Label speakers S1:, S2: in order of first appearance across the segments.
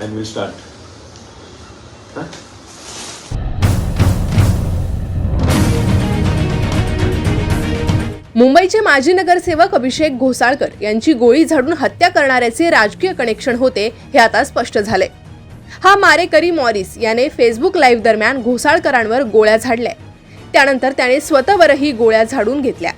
S1: and we'll start. Huh?
S2: मुंबईचे माजी नगरसेवक अभिषेक घोसाळकर यांची गोळी झाडून हत्या करणाऱ्याचे राजकीय कनेक्शन होते हे आता स्पष्ट झाले हा मारेकरी मॉरिस याने फेसबुक लाईव्ह दरम्यान घोसाळकरांवर गोळ्या झाडल्या त्यानंतर त्याने स्वतःवरही गोळ्या झाडून घेतल्या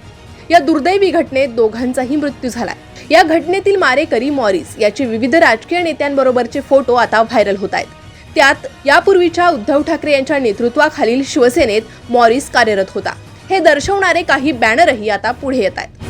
S2: या दुर्दैवी घटनेत दोघांचाही मृत्यू झालाय या घटनेतील मारेकरी मॉरिस याचे विविध राजकीय नेत्यांबरोबरचे फोटो आता व्हायरल होत आहेत. त्यात यापूर्वीच्या उद्धव ठाकरे यांच्या नेतृत्वाखालील शिवसेनेत मॉरिस कार्यरत होता. हे दर्शवणारे काही बॅनरही आता पुढे येत आहेत.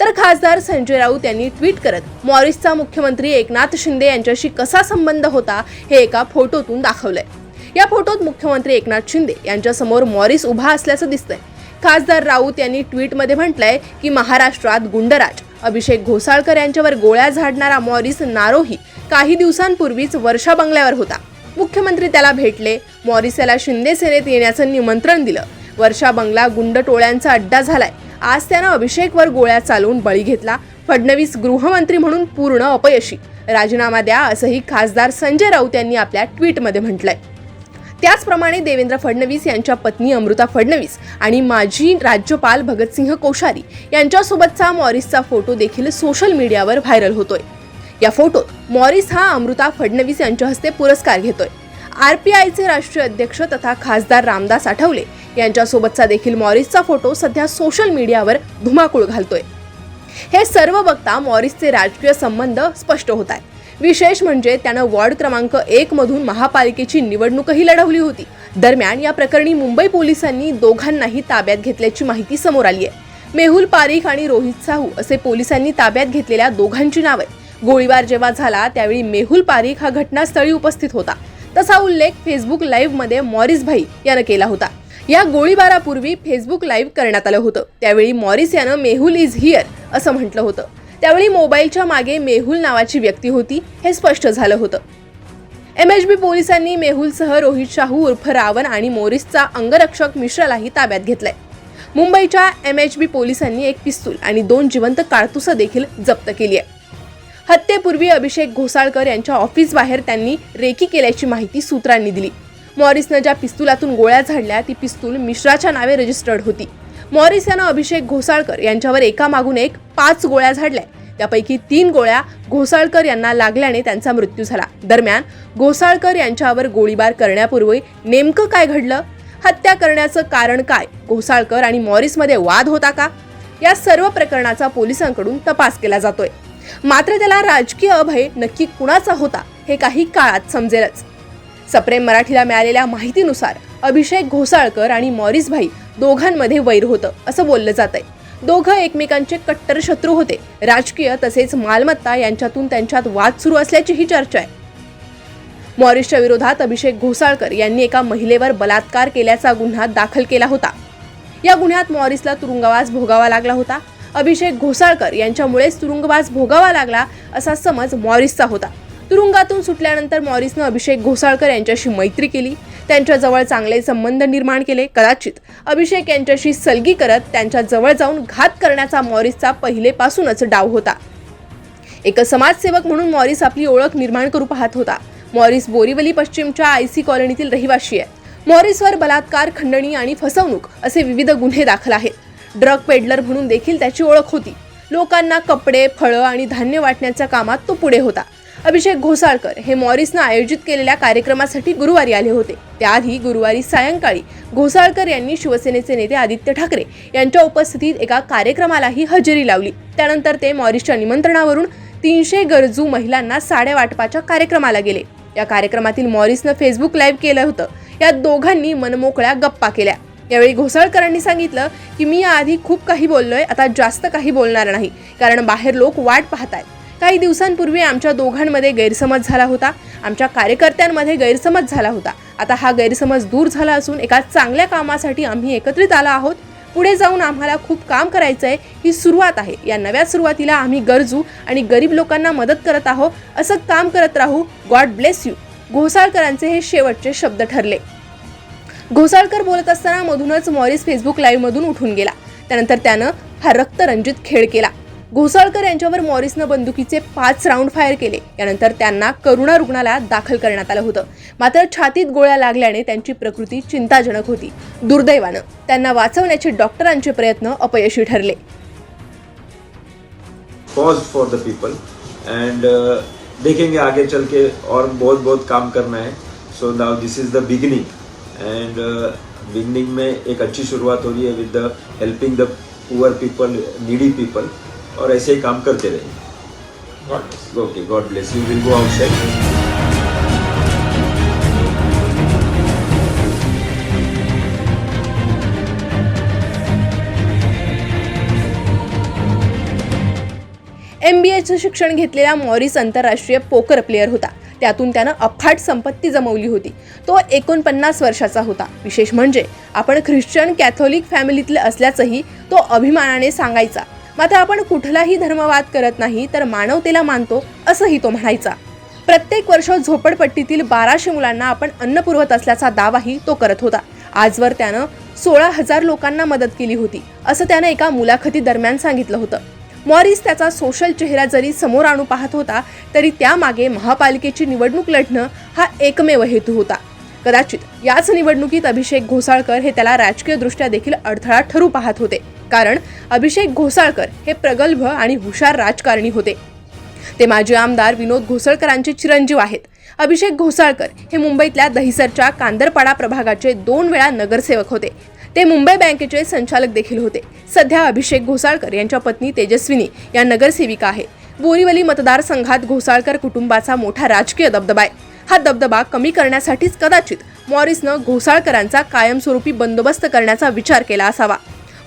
S2: तर खासदार संजय राऊत यांनी ट्विट करत मॉरिसचा मुख्यमंत्री एकनाथ शिंदे यांच्याशी कसा संबंध होता हे एका फोटोतून दाखवलंय. या फोटोत मुख्यमंत्री एकनाथ शिंदे यांच्यासमोर मॉरिस उभा असल्याचं दिसतंय. खासदार राऊत यांनी ट्विटमध्ये म्हटलंय की महाराष्ट्रात गुंडराज अभिषेक घोसाळकर यांच्यावर गोळ्या झाडणारा मॉरिस नारोही काही दिवसांपूर्वीच वर्षा बंगल्यावर होता. मुख्यमंत्री त्याला भेटले मॉरिस याला शिंदे सेनेत येण्याचं निमंत्रण दिलं. वर्षा बंगला गुंड टोळ्यांचा अड्डा झालाय. आज त्यानं अभिषेकवर गोळ्या चालवून बळी घेतला. फडणवीस गृहमंत्री म्हणून पूर्ण अपयशी. राजीनामा द्या असंही खासदार संजय राऊत यांनी आपल्या ट्विटमध्ये म्हटलंय. त्याचप्रमाणे देवेंद्र फडणवीस यांच्या पत्नी अमृता फडणवीस आणि माजी राज्यपाल भगतसिंह कोश्यारी यांच्यासोबतचा मॉरिसचा फोटो देखील सोशल मीडियावर व्हायरल होतोय. या फोटोत मॉरिस हा अमृता फडणवीस यांच्या हस्ते पुरस्कार घेतोय. आर पी आयचे राष्ट्रीय अध्यक्ष तथा खासदार रामदास आठवले यांच्यासोबतचा देखील मॉरिसचा फोटो सध्या सोशल मीडियावर धुमाकूळ घालतोय. हे सर्व बघता मॉरिसचे राजकीय संबंध स्पष्ट होत आहेत. विशेष म्हणजे त्यानं वॉर्ड क्रमांक एक मधून महापालिकेची निवडणूकही लढवली होती. दरम्यान या प्रकरणी मुंबई पोलिसांनी दोघांनाही ताब्यात घेतल्याची माहिती समोर आली आहे. मेहुल पारिख आणि रोहित साहू असे पोलिसांनी ताब्यात घेतलेल्या दोघांची नावे गोळीबार जेव्हा झाला त्यावेळी मेहुल पारिख हा घटनास्थळी उपस्थित होता. तसा उल्लेख फेसबुक लाईव्हमध्ये मॉरिस भाई यानं केला होता. या गोळीबारापूर्वी फेसबुक लाईव्ह करण्यात आलं होतं. त्यावेळी मॉरिस यानं मेहुल इज हिअर असं म्हटलं होतं. त्यावेळी मोबाईलच्या मागे मेहुल नावाची व्यक्ती होती हे स्पष्ट झालं होतं. एम एच बी पोलिसांनी मेहुलसह रोहित शाहू उर्फ रावण आणि मोरिसचा अंगरक्षक मिश्रालाही ताब्यात घेतलाय. मुंबईच्या एम एच बी पोलिसांनी एक पिस्तूल आणि दोन जिवंत काळतुसं देखील जप्त केली आहे हत्येपूर्वी अभिषेक घोसाळकर यांच्या ऑफिस बाहेर त्यांनी रेकी केल्याची माहिती सूत्रांनी दिली. मॉरिसनं ज्या पिस्तुलातून गोळ्या झाडल्या ती पिस्तूल मिश्राच्या नावे रजिस्टर्ड होती. मॉरिस यानं अभिषेक घोसाळकर यांच्यावर एकामागून एक पाच गोळ्या झाडल्या. त्यापैकी तीन गोळ्या घोसाळकर यांना लागल्याने त्यांचा मृत्यू झाला. दरम्यान घोसाळकर यांच्यावर गोळीबार करण्यापूर्वी नेमकं काय घडलं? हत्या करण्याचं कारण काय? घोसाळकर आणि मॉरिसमध्ये वाद होता का? या सर्व प्रकरणाचा पोलिसांकडून तपास केला जातोय. मात्र त्याला राजकीय अभय नक्की कुणाचा होता हे काही काळात समजेलच. सप्रेम मराठीला मिळालेल्या माहितीनुसार अभिषेक घोसाळकर आणि मॉरिस भाई दोघांमध्ये वैर होतं असं बोललं जात आहे दोघं एकमेकांचे कट्टर शत्रू होते. राजकीय तसेच मालमत्ता यांच्यातून त्यांच्यात वाद सुरू असल्याचीही चर्चा आहे. मॉरिसच्या विरोधात अभिषेक घोसाळकर यांनी एका महिलेवर बलात्कार केल्याचा गुन्हा दाखल केला होता. या गुन्ह्यात मॉरिसला तुरुंगवास भोगावा लागला होता. अभिषेक घोसाळकर यांच्यामुळेच तुरुंगवास भोगावा लागला असा समज मॉरिसचा होता. तुरुंगातून सुटल्यानंतर मॉरिसनं अभिषेक घोसाळकर यांच्याशी मैत्री केली. त्यांच्याजवळ चांगले संबंध निर्माण केले. कदाचित अभिषेक यांच्याशी सलगी करत त्यांच्या जवळ जाऊन घात करण्याचा मॉरिसचा पहिलेपासूनच डाव होता. एक समाजसेवक म्हणून मॉरिस आपली ओळख निर्माण करू पाहत होता. मॉरिस बोरीवली पश्चिमच्या आय सी कॉलनीतील रहिवाशी आहे. मॉरिसवर बलात्कार खंडणी आणि फसवणूक असे विविध गुन्हे दाखल आहेत. ड्रग पेडलर म्हणून देखील त्याची ओळख होती. लोकांना कपडे फळं आणि धान्य वाटण्याच्या कामात तो पुढे होता. अभिषेक घोसाळकर हे मॉरिसनं आयोजित केलेल्या कार्यक्रमासाठी गुरुवारी आले होते. त्याआधी गुरुवारी सायंकाळी घोसाळकर यांनी शिवसेनेचे नेते आदित्य ठाकरे यांच्या उपस्थितीत एका कार्यक्रमालाही हजेरी लावली. त्यानंतर ते मॉरिसच्या निमंत्रणावरून तीनशे गरजू महिलांना साड्या वाटपाच्या कार्यक्रमाला गेले. या कार्यक्रमातील मॉरिसनं फेसबुक लाईव्ह केलं होतं. या दोघांनी मनमोकळ्या गप्पा केल्या. यावेळी घोसाळकरांनी सांगितलं की मी याआधी खूप काही बोललोय आता जास्त काही बोलणार नाही. कारण बाहेर लोक वाट पाहत आहेत काही दिवसांपूर्वी आमच्या दोघांमध्ये गैरसमज झाला होता. आमच्या कार्यकर्त्यांमध्ये गैरसमज झाला होता. आता हा गैरसमज दूर झाला असून एका चांगल्या कामासाठी आम्ही एकत्रित आलो आहोत. पुढे जाऊन आम्हाला खूप काम करायचं आहे ही सुरुवात आहे. या नव्या सुरुवातीला आम्ही गरजू आणि गरीब लोकांना मदत करत आहोत. असं काम करत राहू. God bless you. घोसाळकरांचे हे शेवटचे शब्द ठरले. घोसाळकर बोलत असताना मधूनच मॉरिस फेसबुक लाईव्हमधून उठून गेला. त्यानंतर त्यानं हा रक्तरंजित खेळ केला. घोसाळकर यांच्यावर मॉरिसनं बंदुकीचे पाच राऊंड फायर केले. यानंतर त्यांना करुणा रुग्णालयात दाखल करण्यात आलं होतं. मात्र छातीत गोळ्या लागल्याने त्यांची प्रकृती चिंताजनक होती. दुर्दैवानं त्यांना वाचवण्याचे डॉक्टरांचे प्रयत्न अपयशी ठरले.
S1: Pause for the people and देखेंगे आगे चल के और बहुत बहुत काम करना है. So now this is the beginning and beginning में एक अच्छी शुरुआत हो रही है with the helping the poor people needy people और ऐसे ही काम करते रहेंगे okay God bless you will go outside
S2: M B एचं शिक्षण घेतलेला मॉरिस आंतरराष्ट्रीय पोकर प्लेअर होता. त्यातून त्यानं अफाट संपत्ती जमवली होती. तो एकोणपन्नास वर्षाचा होता. विशेष म्हणजे आपण ख्रिश्चन कॅथोलिक फॅमिलीतले असल्याचंही तो अभिमानाने सांगायचा. मात्र आपण कुठलाही धर्मवाद करत नाही तर मानवतेला मानतो असंही तो म्हणायचा. प्रत्येक वर्ष झोपडपट्टीतील बाराशे मुलांना आपण अन्न पुरवत असल्याचा दावाही तो करत होता. आजवर त्यानं सोळा हजार लोकांना मदत केली होती असं त्यानं एका मुलाखती दरम्यान सांगितलं होतं. मॉरिस त्याचा सोशल चेहरा जरी समोर आणू पाहत होता तरी त्यामागे महापालिकेची निवडणूक लढणं हा एकमेव हेतू होता. कदाचित याच निवडणुकीत अभिषेक घोसाळकर हे त्याला राजकीयदृष्ट्या देखील अडथळा ठरू पाहत होते. कारण अभिषेक घोसाळकर हे प्रगल्भ आणि हुशार राजकारणी होते. ते माजी आमदार विनोद घोसळकरांचे चिरंजीव आहेत. अभिषेक घोसाळकर हे मुंबईतल्या दहिसरच्या कांदरपाडा प्रभागाचे दोन वेळा नगरसेवक होते. ते मुंबई बँकेचे संचालक देखील होते. सध्या अभिषेक घोसाळकर यांच्या पत्नी तेजस्विनी या नगरसेविका आहेत. बोरीवली मतदारसंघात घोसाळकर कुटुंबाचा मोठा राजकीय दबदबा आहे. हा दबदबा कमी करण्यासाठीच कदाचित मॉरिसनं घोसाळकरांचा कायमस्वरूपी बंदोबस्त करण्याचा विचार केला असावा.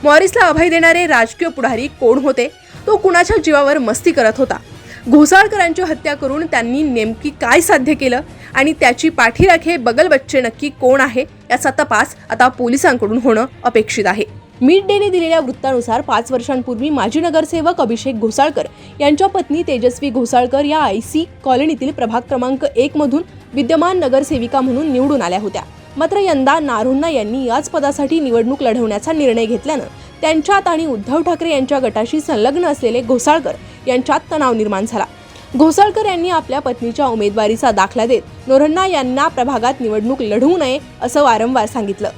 S2: मॉरिसला अभय देणारे राजकीय पुढारी कोण होते? तो कुणाच्या जीवावर मस्ती करत होता? घोसाळकरांची हत्या करून त्यांनी नेमकी काय साध्य केलं? आणि त्याची पाठीराखे बगल बच्चे नक्की कोण आहे? याचा तपास आता पोलिसांकडून होणं अपेक्षित आहे. मिड डेने दिलेल्या वृत्तानुसार पाच वर्षांपूर्वी माजी नगरसेवक अभिषेक घोसाळकर यांच्या पत्नी तेजस्वी घोसाळकर या आय सी कॉलनीतील प्रभाग क्रमांक एकमधून विद्यमान नगरसेविका म्हणून निवडून आल्या होत्या. मात्र यंदा नारुन्ना यांनी याच पदासाठी निवडणूक लढवण्याचा निर्णय घेतल्यानं त्यांच्यात आणि उद्धव ठाकरे यांच्या गटाशी संलग्न असलेले घोसाळकर यांच्यात तणाव निर्माण झाला. घोसाळकर यांनी आपल्या पत्नीच्या उमेदवारीचा दाखला देत नोरण्णा यांना प्रभागात निवडणूक लढवू नये असं वारंवार सांगितलं.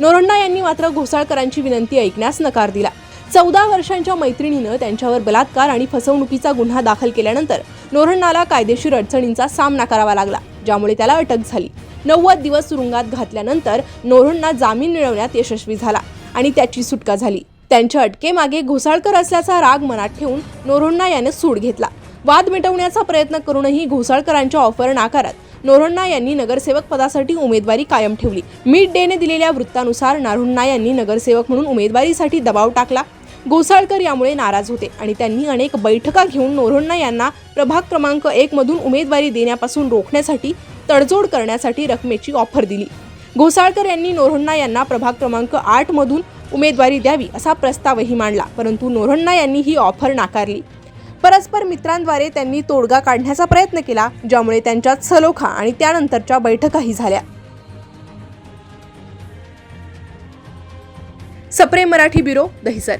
S2: नोरण्णा यांनी मात्र घोसाळकरांची विनंती ऐकण्यास नकार दिला. चौदा वर्षांच्या मैत्रिणीनं त्यांच्यावर बलात्कार आणि फसवणुकीचा गुन्हा दाखल केल्यानंतर नोरण्णाला कायदेशीर अडचणींचा सामना करावा लागला ज्यामुळे त्याला अटक झाली. नव्वद दिवस तुरुंगात घातल्यानंतर नोरण्णा जामीन मिळवण्यात यशस्वी झाला आणि त्याची सुटका झाली. त्यांच्या अटकेमागे घोसाळकर असल्याचा राग मनात ठेवून नोरोण्णा याने सूड घेतला. वाद मिटवण्याचा प्रयत्न करूनही घोसाळकरांच्या ऑफर नाकारत नोरोण्णा यांनी नगरसेवक पदासाठी उमेदवारी कायम ठेवली. मिड डेने दिलेल्या वृत्तानुसार नारुण्णा यांनी नगरसेवक म्हणून उमेदवारीसाठी दबाव टाकला गोसाळकर यामुळे नाराज होते आणि त्यांनी अनेक बैठका घेऊन नोरोण्णा यांना प्रभाग क्रमांक एक मधून उमेदवारी देण्यापासून रोखण्यासाठी तडजोड करण्यासाठी रकमेची ऑफर दिली. घोसाळकर यांनी नोरहण्णा यांना प्रभाग क्रमांक आठ मधून उमेदवारी द्यावी असा प्रस्तावही मांडला परंतु नोरहण्णा यांनी ही ऑफर नाकारली. परस्पर मित्रांद्वारे त्यांनी तोडगा काढण्याचा प्रयत्न केला ज्यामुळे त्यांच्यात सलोखा आणि त्यानंतरच्या बैठकाही झाल्या. सप्रे मराठी ब्युरो दहिसर.